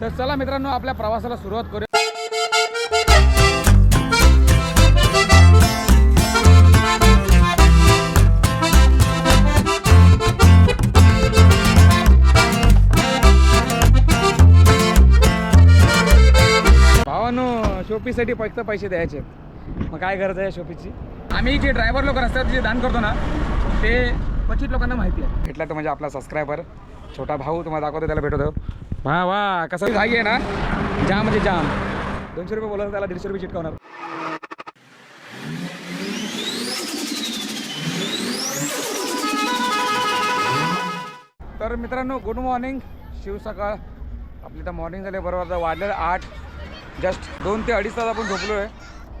तर चला मित्रांनो आपल्या प्रवासाला सुरुवात करूया. भावानो शोपीसाठी फक्त पैसे द्यायचे. मग काय करायचं आहे शोपीची? आम्ही जे ड्रायव्हर लोक रस्त्यावर जे दान करतो ना ते क्वचित लोकांना माहिती आहे. भेटला तर म्हणजे आपला सबस्क्रायबर छोटा भाऊ तुम्हाला दाखवतो त्याला भेटवतो वा वा कसं घाई आहे ना? जाम म्हणजे जाम. दोनशे रुपये बोलत त्याला दीडशे रुपये चिटकवणार तर मित्रांनो गुड मॉर्निंग शिव सकाळ आपली तर मॉर्निंग झाली बरोबर. आता वाढलेलं आठ. जस्ट दोन ते अडीच तास आपण झोपलो आहे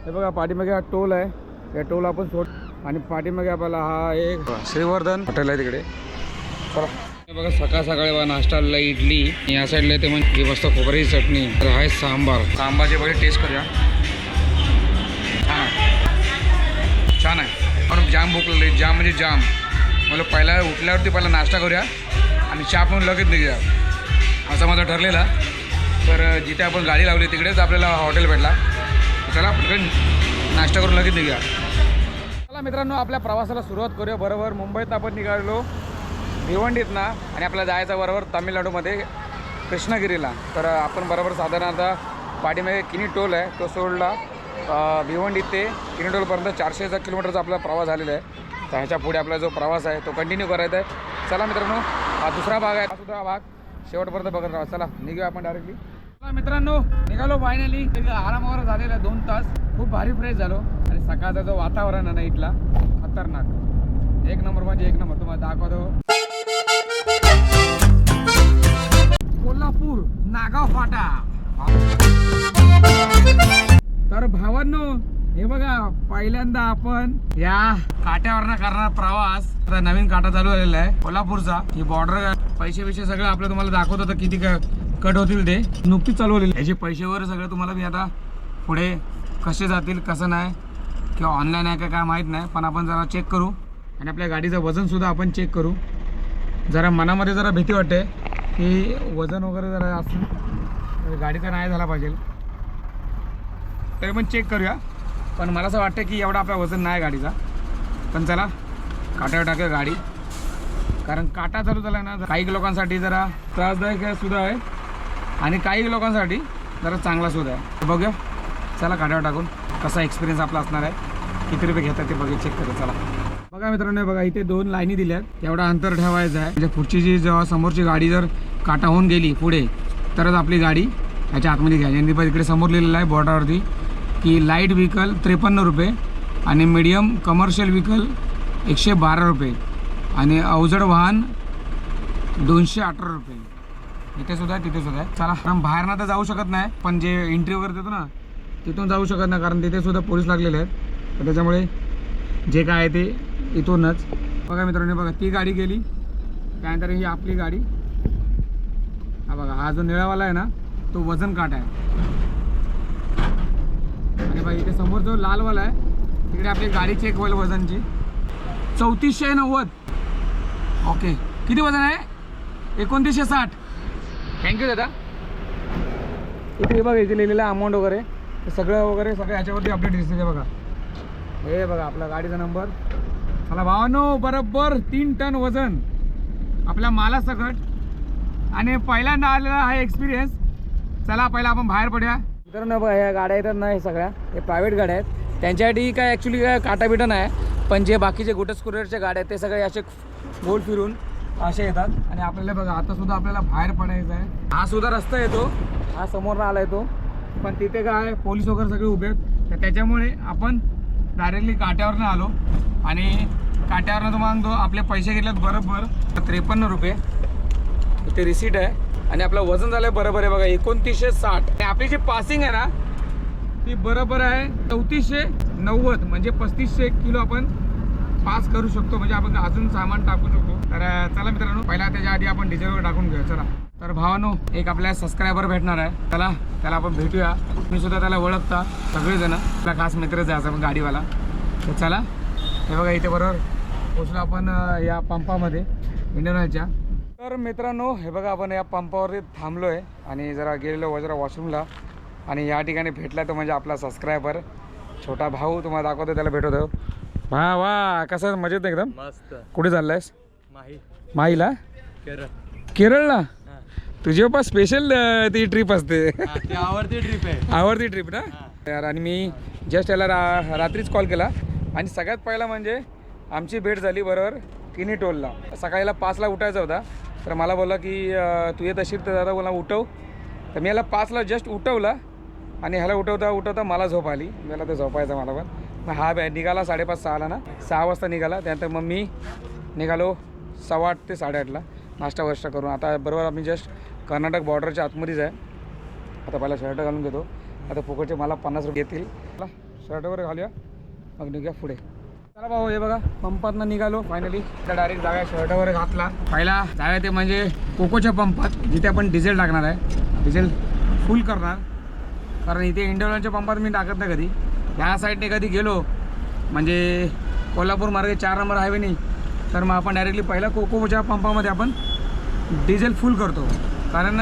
हे बघा पाठीमागे हा टोल आहे. या टोल आपण सोड आणि पाठीमागे आपल्याला हा एक श्रीवर्धन. हॉटेल आहे तिकडे. चला. बघा सकाळ सकाळी बघा नाश्ताला इडली. आणि या साईडला ते म्हणजे मस्त खोबऱ्याची चटणी तर आहे सांबार. सांबारचे बघा टेस्ट करूया. छान आहे. छान आहे. पण जाम भूक लागली जाम म्हणजे जाम मला पहिला उठल्यावरती पहिला नाश्ता करूया आणि चहा पण लगेच निघूया. असं माझं ठरलेलं. तर जिथे आपण गाडी लावली तिकडेच आपल्याला हॉटेल भेटला. चला पटकन नाश्ता करून लगेच निघूया. चला मित्रांनो आपल्या प्रवासाला सुरुवात करूया. बरोबर मुंबईत आपण निघालो भिवंडीत ना आणि आपल्याला जायचं बरोबर तामिळनाडूमध्ये कृष्णगिरीला. तर आपण बरोबर साधारणतः पाठीमागे किनी टोल आहे. तो सोडला. भिवंडी ते किनी टोलपर्यंत चारशेचा किलोमीटरचा आपला प्रवास झालेला आहे. तर ह्याच्या पुढे आपला जो प्रवास आहे तो कंटिन्यू करायचा आहे. चला मित्रांनो हा दुसरा भाग आहे. हा सुद्धा भाग शेवटपर्यंत बघत राहा. चला निघूया आपण डायरेक्टली चला मित्रांनो निघालो फायनली आरामावर झालेला आहे दोन तास. खूप भारी फ्रेश झालो. आणि सकाळचा जो वातावरण आहे ना इथला खतरनाक. एक नंबर म्हणजे एक नंबर तुम्हाला दाखवतो. कोल्हापूर नागाव फाटा तर भावांनो हे बघा पहिल्यांदा आपण या काट्यावरनं करणार प्रवास. आता नवीन काटा चालू झालेला आहे कोल्हापूरचा. ही बॉर्डर पैसे बिशे सगळं आपलं तुम्हाला दाखवत होतं किती कट होतील ते. नुकतीच चालू चालवलेली याचे पैसे वगैरे सगळं तुम्हाला मी आता पुढे कसे जातील कसं नाही किंवा ऑनलाईन आहे का काय माहीत नाही पण आपण जरा चेक करू. आणि आपल्या गाडीचं वजनसुद्धा आपण चेक करू. जरा मनामध्ये जरा भीती वाटते. की वजन वगैरे जरा असं गाडीचा नाही झाला पाहिजे. तरी पण चेक करूया. पण मला असं वाटतं की एवढा आपला वजन नाही गाडीचा. पण चला काट्यावर टाकूया गाडी. कारण काटा चालू झाला ना काही लोकांसाठी जरा त्रासदायक सुद्धा आहे. आणि काही लोकांसाठी जरा चांगला सुद्धा आहे. बघूया. चला काट्यावर टाकून कसा एक्सपिरियन्स आपला असणार आहे. किती रुपये घेतात ते बघूया चेक करू चला. बघा मित्रांनो बघा इथे दोन लाईनी दिल्यात. एवढा अंतर ठेवायचं आहे. म्हणजे पुढची जी जेव्हा समोरची गाडी जर काटा होऊन गेली पुढे तरच आपली गाडी याच्या आतमध्ये घ्यायची. आणि पण इकडे समोर लिहिलेलं आहे बॉर्डरवरती की लाइट व्हेकल त्रेपन्न रुपये आणि मीडियम कमर्शियल व्हेकल एकशे बारा रुपये आणि अवजड वाहन दोनशे अठरा रुपये. इथे सुद्धा आहे तिथे सुद्धा आहे. चला कारण बाहेरनं तर जाऊ शकत नाही पण जे एंट्री वगैरे देतो ना तिथून जाऊ शकत नाही कारण तिथे सुद्धा पोलीस लागलेले आहेत. तर त्याच्यामुळे जे काय आहे ते इथूनच. बघा मित्रांनो बघा ती गाडी गेली. त्यानंतर ही आपली गाडी. हा बघा हा जो निळावाला आहे ना तो वजन काटा आहे. आणि बघा इथे समोर जो लालवाला आहे तिकडे आपली गाडी चेक होईल वजनची. चौतीसशे नव्वद. ओके किती वजन आहे? एकोणतीसशे साठ. थँक्यू दादा. इथे बघा इथे लिहिलेलं अमाऊंट वगैरे. ते सगळं वगैरे सगळं ह्याच्यावरती अपडेट दिसते बघा. हे बघा आपला गाडीचा नंबर चला भावानो बरोबर तीन टन वजन. आपल्या माला सकट आणि पहिल्यांदा आलेला हा एक्सपिरियन्स चला पहिला आपण बाहेर पडूया. मित्रांनो बघा ह्या गाड्या येतात ना हे सगळ्या. हे प्रायव्हेट गाड्या आहेत. त्यांच्यासाठी काय ॲक्च्युली काय काटाबिटा नाही. पण जे बाकीचे गोटस कुरिअरच्या गाड्या आहेत ते सगळे असे गोल फिरून असे येतात. आणि आपल्याला बघा आता सुद्धा आपल्याला बाहेर पडायचं आहे. हा सुद्धा रस्ता येतो. हा समोरनं आला येतो. पण तिथे काय पोलीस वगैरे सगळे उभे आहेत. तर त्याच्यामुळे आपण डायरेक्टली काट्यावरनं आलो. आणि काट्यावरनं तुम्हाला सांगतो आपले पैसे घेतलेत बरोबर त्रेपन्न रुपये. ते रिसीट आहे. आणि आपलं वजन झालं बरोबर आहे बघा एकोणतीसशे साठ. आणि आपली जी पासिंग आहे ना ती बरोबर आहे चौतीसशे नव्वद. म्हणजे पस्तीसशे किलो आपण पास करू शकतो. म्हणजे आपण अजून सामान टाकू शकतो. तर चला मित्रांनो पहिला त्याच्या आधी आपण डिझेल वगैरे टाकून घेऊया चला. तर भावानो एक आपल्या सबस्क्रायबर भेटणार आहे. चला त्याला आपण भेटूया. मी सुद्धा त्याला ओळखता सगळेजण. आपला खास मित्रच आहे असं गाडीवाला. तर चला हे बघा इथे बरोबर पोचलो आपण या पंपामध्ये इंडियन ऑइलच्या तर मित्रांनो हे बघा आपण या पंपावरती थांबलो आहे आणि जरा गेलेलो जरा वॉशरूमला. आणि या ठिकाणी भेटला तो म्हणजे आपला सबस्क्रायबर छोटा भाऊ तुम्हाला दाखवतो त्याला भेटवतो वा वा कसं मजेत एकदम? मस्त. कुठे चाललायस? माही माईला केरळ. केरळला? तुझे पास स्पेशल ती ट्रिप असते. ती आवडती ट्रिप आहे. आवडती ट्रिप ना? यार आणि मी जस्ट याला रा रात्रीच कॉल केला. आणि सगळ्यात पहिला म्हणजे आमची भेट झाली बरोबर किनी टोलला. सकाळीला पाचला उठायचा होता. तर मला बोलला की तू येत असेल तर दादा बोला उठव. तर मी याला पाचला जस्ट उठवला. आणि ह्याला उठवता उठवता मला झोप आली. मला तर झोपायचं मला पण. मग हा बॅ निघाला साडेपाच सहाला ना? सहा वाजता निघाला. त्यानंतर मग मी निघालो. सव्वा आठ ते साडेआठला नाश्ता वाष्टा करून. आता बरोबर आम्ही जस्ट कर्नाटक बॉर्डरच्या आतमध्येच आहे. आता पहिला शर्ट घालून घेतो. आता फुकटचे मला पन्नास रुपये येतील. चला शर्ट वगैरे घालूया. मग निघूया पुढे. चला भाऊ हे बघा पंपातनं निघालो फायनली त्या डायरेक्ट जागा शर्ट वगैरे घातला. पहिला जागा ते म्हणजे कोकोच्या पंपात जिथे आपण डिझेल टाकणार आहे. डिझेल फुल करणार. कारण इथे इंडियनच्या पंपात मी टाकत नाही कधी. ह्या साईडने कधी गेलो म्हणजे कोल्हापूर मार्गे चार नंबर हायवे नाही तर मग आपण डायरेक्टली पहिला कोकोच्या पंपामध्ये आपण डिझेल फुल करतो. कारण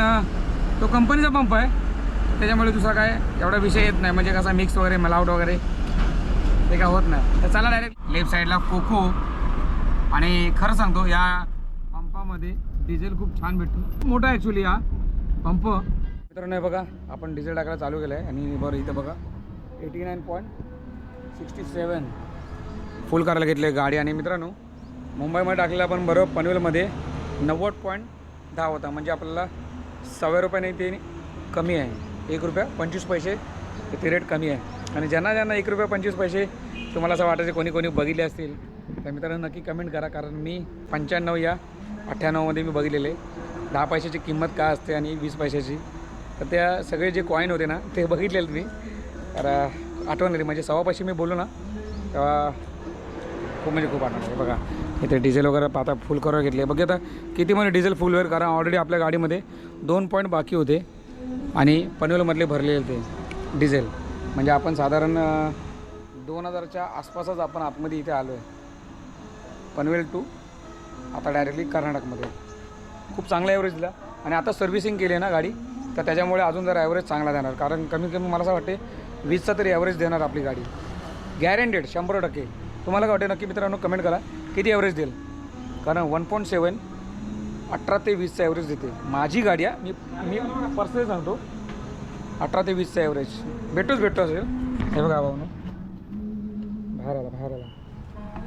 तो कंपनीचा पंप आहे. त्याच्यामुळे दुसरा काय एवढा विषय येत नाही. म्हणजे कसा मिक्स वगैरे मलावट वगैरे ते काय होत नाही. तर चला डायरेक्ट लेफ्ट साईडला कोको. आणि खरं सांगतो या पंपामध्ये डिझेल खूप छान भेटतो. मोठा ॲक्च्युली हा पंप. मित्रांनो हे बघा आपण डिझेल टाकायला चालू केलं आहे आणि बरं इथं बघा. Eighty nine point sixty seven full करायला घेतले गाडी. आणि मित्रांनो मुंबईमध्ये टाकलेलं आपण बरोबर पनवेलमध्ये. नव्वद पॉईंट दहा होता. म्हणजे आपल्याला सव्या रुपयाने ते कमी आहे. एक रुपया पंचवीस पैसे ते रेट कमी आहे. आणि ज्यांना ज्यांना एक रुपया पंचवीस पैसे तुम्हाला असं वाटायचं कोणी कोणी बघितले असतील तर मित्रांनो नक्की कमेंट करा. कारण मी पंच्याण्णव या अठ्ठ्याण्णवमध्ये मी बघितलेले. दहा पैशाची किंमत काय असते आणि वीस पैशाची. तर त्या सगळे जे कॉईन होते ना ते बघितलेले मी. तर आठवण आली. म्हणजे सव्वापाशी मी बोलू ना तेव्हा खूप म्हणजे खूप आठवण बघा. इथे डिझेल वगैरे आता फुल करून घेतले बघा आता किती म्हणजे डिझेल फुल वगैरे कारण ऑलरेडी आपल्या गाडीमध्ये दोन पॉईंट बाकी होते आणि पनवेलमधले भरलेले ते डिझेल. म्हणजे आपण साधारण दोन हजारच्या आसपासच आपण आतमध्ये इथे आलो आहे पनवेल टू आता डायरेक्टली कर्नाटकमध्ये. खूप चांगला ॲव्हरेज दिला. आणि आता सर्व्हिसिंग केली आहे ना गाडी तर त्याच्यामुळे अजून जरा ॲव्हरेज चांगला देणार. कारण कमीत कमी मला असं वाटते वीसचा तरी ॲव्हरेज देणार आपली गाडी. गॅरंटेड शंभर टक्के. तुम्हाला काय वाटते नक्की मित्रांनो कमेंट करा. किती ॲव्हरेज देईल? कारण वन पॉईंट सेवन अठरा ते वीसचा ॲव्हरेज देते. माझी गाडी आहे मी मी पर्सनली सांगतो अठरा ते वीसचा ॲव्हरेज भेटतोच भेटतो असेल. हे बघा भाऊ बाहेर आला बाहेर आला.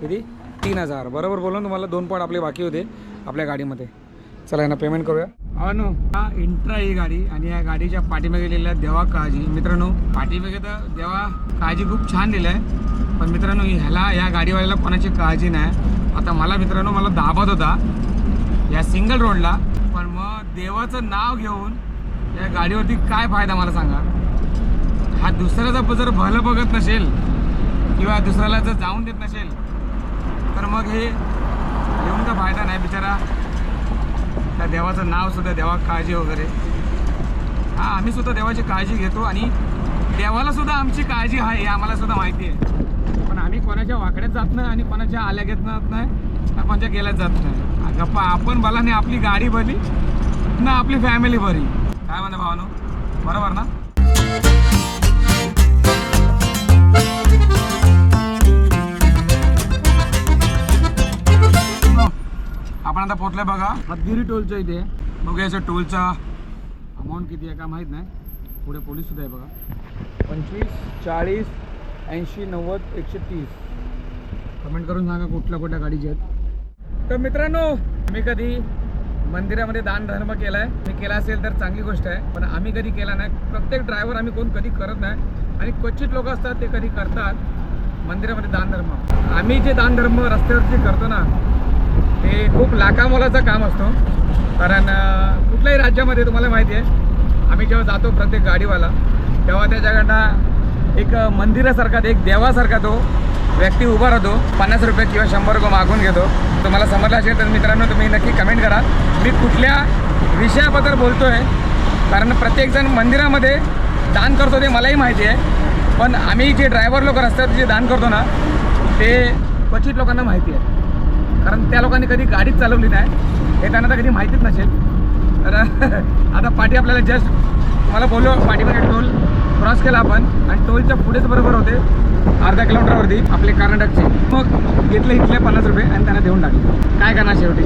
किती? तीन हजार. बरोबर बोलून ना तुम्हाला दोन पॉईंट आपले बाकी होते आपल्या गाडीमध्ये. चला यांना पेमेंट करूया. अनु हा इंट्रा ही गाडी आणि या गाडीच्या पाठीमागे लिहिलेल्या देवा काळजी. मित्रांनो पाठीमागे तर देवा काळजी खूप छान लिहिलं आहे पण मित्रांनो ह्याला या गाडीवाल्याला कोणाची काळजी नाही. आता मला मित्रांनो मला दाबत होता या सिंगल रोडला पण मग देवाचं नाव घेऊन या गाडीवरती काय फायदा मला सांगा? हा दुसऱ्याचा जर भलं बघत नसेल किंवा दुसऱ्याला जर जाऊन देत नसेल तर मग हे येऊन का फायदा नाही बिचारा. त्या देवाचं नाव सुद्धा देवा काळजी वगैरे. हा आम्ही सुद्धा देवाची काळजी घेतो आणि देवालासुद्धा आमची काळजी आहे हे आम्हालासुद्धा माहिती आहे. पण आम्ही कोणाच्या वाकड्यात जात नाही आणि कोणाच्या आल्या घेत जात नाही कोणाच्या गेल्यात जात नाही. गप्पा आपण भला नाही आपली गाडी भरी ना आपली फॅमिली भरी काय म्हणता भावानो? बरोबर ना? आपण आता पोचलोय बघा. हदगिरी टोलच्या इथे. बघूया याच्या टोलचा अमाऊंट किती आहे का माहीत नाही. पुढे पोलीस सुद्धा आहे बघा. पंचवीस चाळीस ऐंशी नव्वद एकशे तीस. कमेंट करून सांगा कुठल्या कुठल्या गाडीचे आहेत. तर मित्रांनो मी कधी मंदिरामध्ये दान धर्म केलाय? मी केला असेल तर चांगली गोष्ट आहे पण आम्ही कधी केला नाही. प्रत्येक ड्रायव्हर आम्ही कोण कधी करत नाही. आणि क्वचित लोक असतात ते कधी करतात. मंदिरामध्ये दान धर्म. आम्ही जे दान धर्म रस्त्यावरती करतो ना ते खूप लाखामोलाचं काम असतो. कारण कुठल्याही राज्यामध्ये तुम्हाला माहिती आहे आम्ही जेव्हा जातो प्रत्येक गाडीवाला तेव्हा त्याच्याकडनं एक मंदिरासारखा एक देवासारखा तो व्यक्ती उभा राहतो. पन्नास रुपये किंवा शंभर रुपये मागून घेतो. तुम्हाला समजलं असेल तर मित्रांनो तुम्ही नक्की कमेंट करा. मी कुठल्या विषयाबद्दल बोलतो आहे कारण प्रत्येकजण मंदिरामध्ये दान करतो ते मलाही माहिती आहे. पण आम्ही जे ड्रायव्हर लोक रस्त्यावर जे दान करतो ना ते क्वचित लोकांना माहिती आहे. कारण त्या लोकांनी कधी गाडीच चालवली नाही. हे त्यांना तर कधी माहितीच नसेल. तर आता पाठी आपल्याला जस्ट तुम्हाला बोललो पाठीमध्ये टोल क्रॉस केला आपण आणि टोलच्या पुढेच बरोबर होते अर्ध्या किलोमीटरवरती आपले कर्नाटकचे. मग घेतले इथले पन्नास रुपये आणि त्यांना देऊन टाकले. काय करणार शेवटी?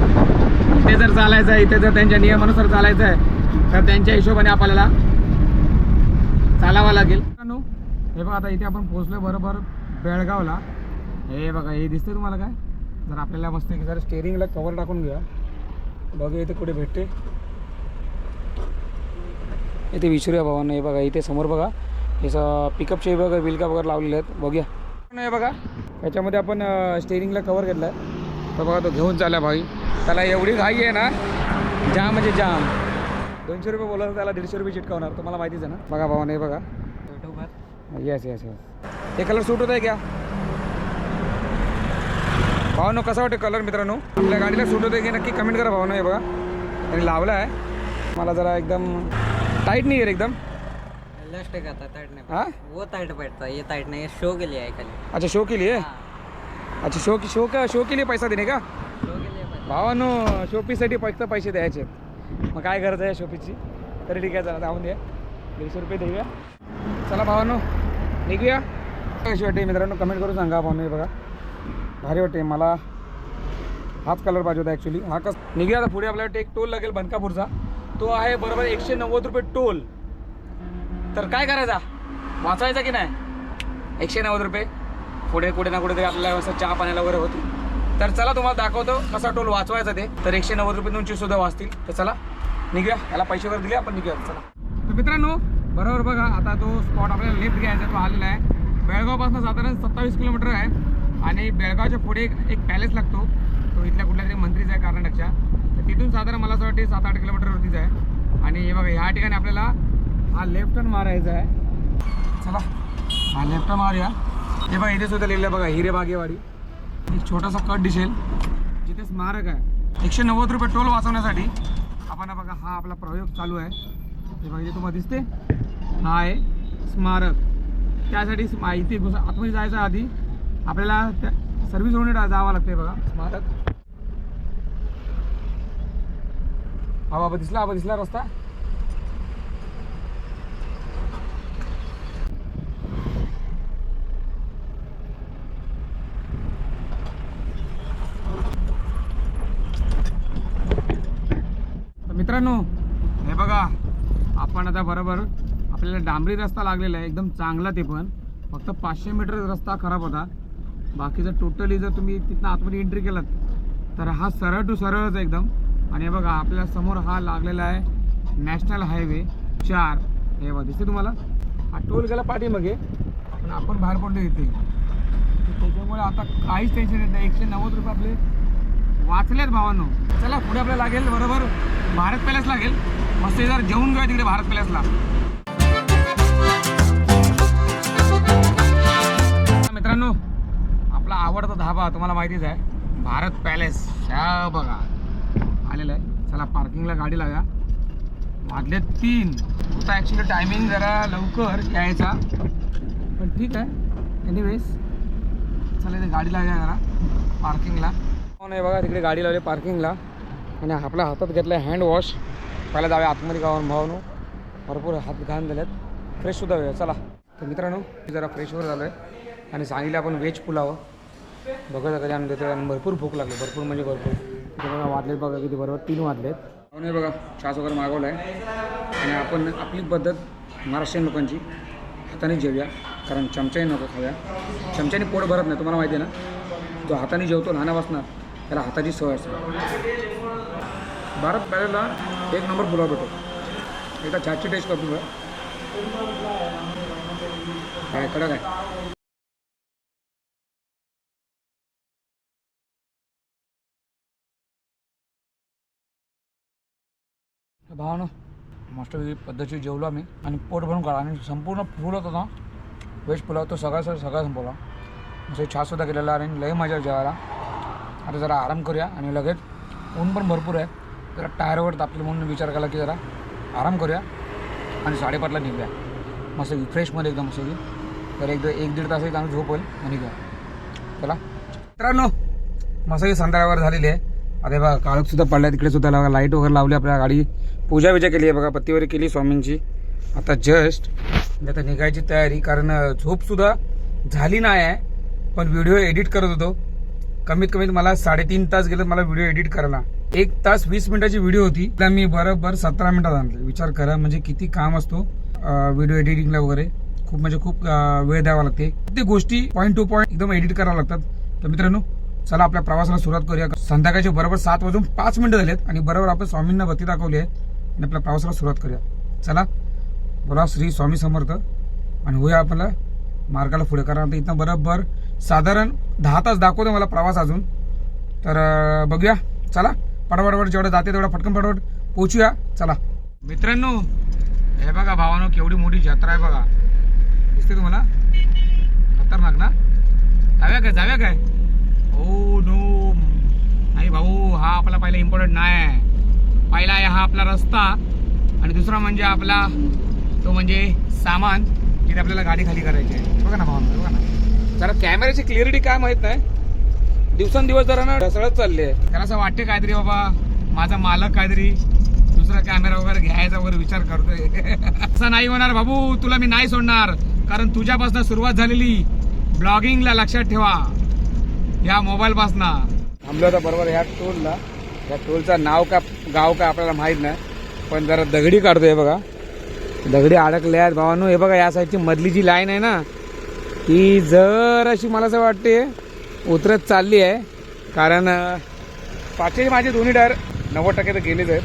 इथे जर चालायचं आहे इथे जर त्यांच्या नियमानुसार चालायचं आहे तर त्यांच्या हिशोबाने आपल्याला चालावं लागेल. हे बघा आता इथे आपण पोहोचलोय बरोबर बेळगावला. हे बघा हे दिसतंय तुम्हाला काय? जर आपल्याला मस्त जर स्टेअरिंगला कवर टाकून घ्या बघा इथे कुठे भेटते. इथे विचारूया भावांना हे बघा इथे समोर बघा. हे पिकअपचे बघा विलका वगैरे लावलेले आहेत. बघूया. हे बघा. याच्यामध्ये आपण स्टेअरिंगला कवर घेतला आहे तर बघा तो घेऊन चालला भाई. त्याला एवढी घाई आहे ना जाम म्हणजे जाम. दोनशे रुपये बोलत त्याला दीडशे रुपये चिटकावणार. तुम्हाला माहितीच आहे ना. बघा भावाने हे बघा. येस येस येस हे कलर सूट होत आहे क्या भावानो कसा वाटतं कलर मित्रांनो? आपल्या गाडीला सूट होते की नक्की कमेंट करा भावानो हे बघा. त्यांनी लावला आहे मला जरा एकदम टाईट नाही आहे एकदम. इलास्टिक आता टाइट नहीं हाँ वो टाइट बैठता है ये टाइट नहीं शो के लिए है खाली. अच्छा शो के लिए हाँ, अच्छा शो की शो का शो के लिए पैसा देणे का? शो के लिए बस. भावानो शोपीसाठी फक्त पैसे द्यायचे. मग काय गरज आहे शोपीची? तरी ठीक आहे चला जाऊन द्या दीडशे रुपये देऊया. चला भावानो निघूया. कशी वाटते मित्रांनो? कमेंट करून सांगा भावानो हे बघा. भारी वाटते मला हाच कलर पाहिजे होता ॲक्च्युली हा कस निघूया आता पुढे आपल्याला एक टोल लागेल बनकापूरचा. तो आहे बरोबर एकशे नव्वद रुपये टोल तर काय करायचा? वाचवायचा की नाही? एकशे नव्वद रुपये. पुढे कुठे ना कुठेतरी आपल्याला असं चहा पाण्याला वगैरे होती तर चला तुम्हाला दाखवतो कसा टोल वाचवायचा ते. तर एकशे नव्वद रुपये तुमची सुद्धा वाचतील. तर चला निघूया. याला पैसे वगैरे दिले आपण निघूया. चला. तर मित्रांनो बरोबर बघा आता तो स्पॉट आपल्याला लिफ्ट घ्यायचा तो आलेला आहे. बेळगावपासून साधारण सत्तावीस किलोमीटर आहे. आणि बेळगावच्या पुढे एक एक पॅलेस लागतो. तो इथल्या कुठल्या तरी मंत्रीचा आहे कर्नाटकच्या. तर तिथून साधारण मला असं वाटते सात आठ किलोमीटरवरतीच आहे. आणि हे बघा ह्या ठिकाणी आपल्याला हा लेफ्ट टर्न मारायचा आहे. चला हा लेफ्ट मारूया. हे बघा इथे सुद्धा लिहिलं आहे बघा हिरे बागेवाडी. एक छोटासा कट दिसेल. जिथे स्मारक आहे. एकशे नव्वद रुपये टोल वाचवण्यासाठी आपण बघा हा आपला प्रयोग चालू आहे. हे बघा इथे तुम्हाला दिसते. हा आहे स्मारक. त्यासाठी माहिती घुस आतमध्ये जायचं आधी आपल्याला त्या सर्व्हिस होऊन जावं लागते बघा स्मारक. हा बाबा दिसला बाबा दिसला रस्ता तर मित्रांनो हे बघा आपण आता बरोबर आपल्याला डांबरी रस्ता लागलेला आहे एकदम चांगला ते पण. फक्त पाचशे मीटर रस्ता खराब होता. बाकीचं टोटली जर तुम्ही तिथनं आतमध्ये एंट्री केलात तर हा सरळ टू सरळच आहे एकदम. आणि हे बघा आपल्यासमोर हा लागलेला आहे नॅशनल हायवे चार. हे बघा दिसते तुम्हाला? हा टोल गेला पाठीमागे पण आपण बाहेर पडलो इथे. त्याच्यामुळे आता काहीच टेन्शन येत नाही. एकशे नव्वद रुपये आपले वाचलेत भावांनो. चला पुढे आपल्याला लागेल बरोबर? भारत पॅलेस लागेल. मस्त जर जेवून घेऊया तिकडे भारत पॅलेसला मित्रांनो आपला आवडता धाबा तुम्हाला माहितीच आहे भारत पॅलेस ह्या बघा. आलेलं आहे. चला पार्किंगला गाडी लागा. वाजले तीन. होता ॲक्च्युली टायमिंग जरा लवकर यायचा. पण ठीक आहे. एनिवेज चला इथे गाडी लागा जरा पार्किंगला हो नाही बघा तिकडे गाडी लावली पार्किंगला. आणि आपल्या हातात घेतलं हँड वॉश पहिला जाऊया आतमध्ये गावा भावनो. भरपूर हात घाण झालेत. फ्रेशसुद्धा होऊया चला. तर मित्रांनो जरा फ्रेशवर झालो आहे आणि सांगितलं आपण व्हेज पुलाव. बघत कधी आणून देतो आणि भरपूर भूक लागली. भरपूर म्हणजे भरपूर. इथे बघा वाजलेत बघा किती बरोबर. तीन वाजलेत हो नाही बघा छास वगैरे मागवला आहे आणि आपण आपली पद्धत महाराष्ट्रीयन लोकांची. हाताने जेवूया. कारण चमच्याने नको खाऊया. चमच्याने पोट भरत नाही. तुम्हाला माहिती आहे ना? जो हाताने जेवतो लहानापासून त्याला हाताची सवय असते. भारत पॅलेला एक नंबर पुलाव भेटतो. एकदा छाटची टेस्ट करतो काय कडक आहे. भावानं मस्त पद्धतीची जेवलो आम्ही आणि पोट भरून काढा. आणि संपूर्ण फुल होता ना व्हेज पुलाव तो सगळा सगळा सगळा संपवला म्हणजे छासुद्धा केलेला आणि लय मजा जेवायला. आता जरा आराम करूया आणि लगेच ऊन पण भरपूर आहे. जरा टायरवर तापले म्हणून विचार केला की जरा आराम करूया आणि साडेपाचला निघूया. मस्त फ्रेशमध्ये एकदम मस्त तर एकदा एक दीड तास एक आम्ही झोप होईल आणि घ्या चला. मित्रांनो मस्त संध्याकाळवर झालेली आहे. अरे बघा काळोखसुद्धा पडला तिकडे सुद्धा लावा लाइट वगैरे लावली आपल्या गाडी. पूजा विजा केली आहे बघा पत्तीवरी केली स्वामींची. आता जस्ट आता निघायची तयारी कारण झोपसुद्धा झाली नाही आहे पण व्हिडिओ एडिट करत होतो. कमीत कमीत मला साडेतीन तास गेलं मला व्हिडिओ एडिट करायला. एक तास वीस मिनिटाची व्हिडिओ होती. त्या मी बरोबर सतरा मिनिटात आणले. विचार करा म्हणजे किती काम असतो व्हिडिओ एडिटिंगला वगैरे. खूप म्हणजे खूप वेळ द्यावा लागते. किती गोष्टी पॉईंट टू पॉईंट एकदम एडिट करावं लागतात. तर मित्रांनो चला आपल्या प्रवासाला सुरुवात करूया. संध्याकाळचे बरोबर सात वाजून पाच मिनिटं झालेत आणि बरोबर आपण स्वामींना बत्ती दाखवली आहे आणि आपल्या प्रवासाला सुरुवात करूया. चला बोला श्री स्वामी समर्थ आणि होऊया आपल्याला मार्गाला पुढे. कारण आता इथं बरोबर साधारण दहा तास दाखवतो मला प्रवास अजून. तर बघूया. चला पटापट जेवढं जाते तेवढं पटकन पटापट पोहोचूया. चला. मित्रांनो हे बघा भावानो केवढी मोठी जत्रा आहे बघा. दिसते तुम्हाला? खतरनाक ना? जाव्या काय जाव्या काय? Oh no. नाही भाऊ हा आपला पहिला इम्पॉर्टंट नाही पहिला आहे हा आपला रस्ता. आणि दुसरा म्हणजे आपला तो म्हणजे सामान जिथे आपल्याला गाडी खाली करायची आहे. बघा ना भाऊ बघा ना. जरा कॅमेऱ्याची क्लिअरिटी काय माहीत नाही. दिवसेंदिवस जरा ना ढसळत चालली आहे त्याला असं वाटते काहीतरी बाबा माझा मालक काहीतरी दुसरा कॅमेरा वगैरे घ्यायचा वगैरे विचार करतोय. असं नाही होणार बाबू तुला मी नाही सोडणार. कारण तुझ्यापासून सुरुवात झालेली. ब्लॉगिंगला लक्षात ठेवा. या मोबाईल पासनं थांबलो तर बरोबर ह्या टोलला. या टोलचं नाव का गाव का आपल्याला माहीत नाही. पण जरा दगडी काढतोय बघा. दगडी अडकल्यात आहेत भावानो. हे बघा या साईडची मधली जी लाईन आहे ना ती जर अशी मला असं वाटते उतरत चालली आहे. कारण अं, पाचही माझे दोन्ही टायर नव्वद टक्के तर गेलेच आहेत.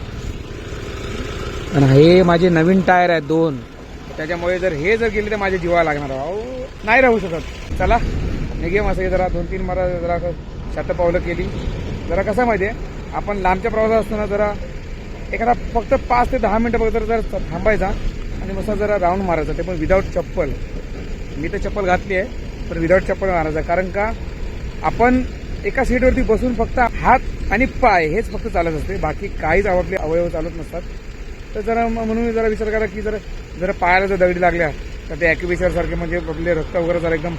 आणि हे माझे नवीन टायर आहेत दोन. त्याच्यामुळे जर हे जर गेले तर माझ्या जीवाला लागणार अहो नाही राहू शकत. चला निघे मस्त जरा. दोन तीन मला जरा शत पावलं केली. जरा कसं माहिती आहे? आपण लांबच्या प्रवासात असताना जरा एखादा फक्त पाच ते दहा मिनटं फक्त जर थांबायचा आणि मस्त जरा राऊंड मारायचा ते पण विदाऊट चप्पल. मी तर चप्पल घातली आहे पण विदाऊट चप्पल मारायचा कारण का आपण एका सीटवरती बसून फक्त हात आणि पाय हेच फक्त चालत असते. बाकी काहीच आवडले अवयव चालत नसतात. तर जरा म- म्हणून मी जरा विचार करा की जर जर पायाला जर दगडी लागल्या तर ते ॲक्युपेशर सारखे म्हणजे आपले रक्त वगैरे जरा एकदम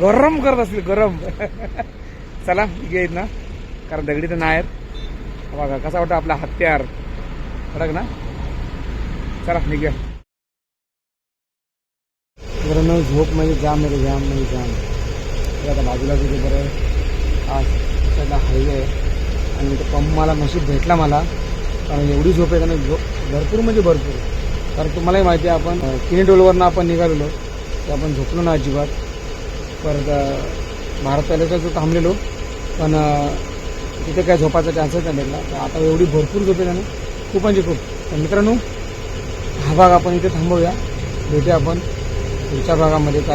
गरम करत असतील गरम. चला येत ना कारण दगडी तर नाही आहेत बघा कसा वाटतं आपला हत्यार. खडक ना? चला निघूया. पूर्ण झोप म्हणजे जाम म्हणजे जाम म्हणजे जाम हे आता बाजूला तिथे बरं आज त्याला हायवे आहे. आणि तो पंप मला नशीब भेटला मला. कारण एवढी झोप आहे त्यानं झोप भरपूर म्हणजे भरपूर. कारण तुम्हालाही माहिती आहे आपण किनी टोलवरनं आपण निघालेलो. तर आपण झोपलो ना अजिबात. परत अं, भारत पॅलेसला थांबलेलो. पण तिथे काय झोपाचा चान्सच नाही भेटला. तर आता एवढी भरपूर झोप आहे त्यानं खूप म्हणजे खूप. तर मित्रांनो हा भाग आपण इथे थांबवूया. भेटूया आपण. पुढच्या भागामध्ये काय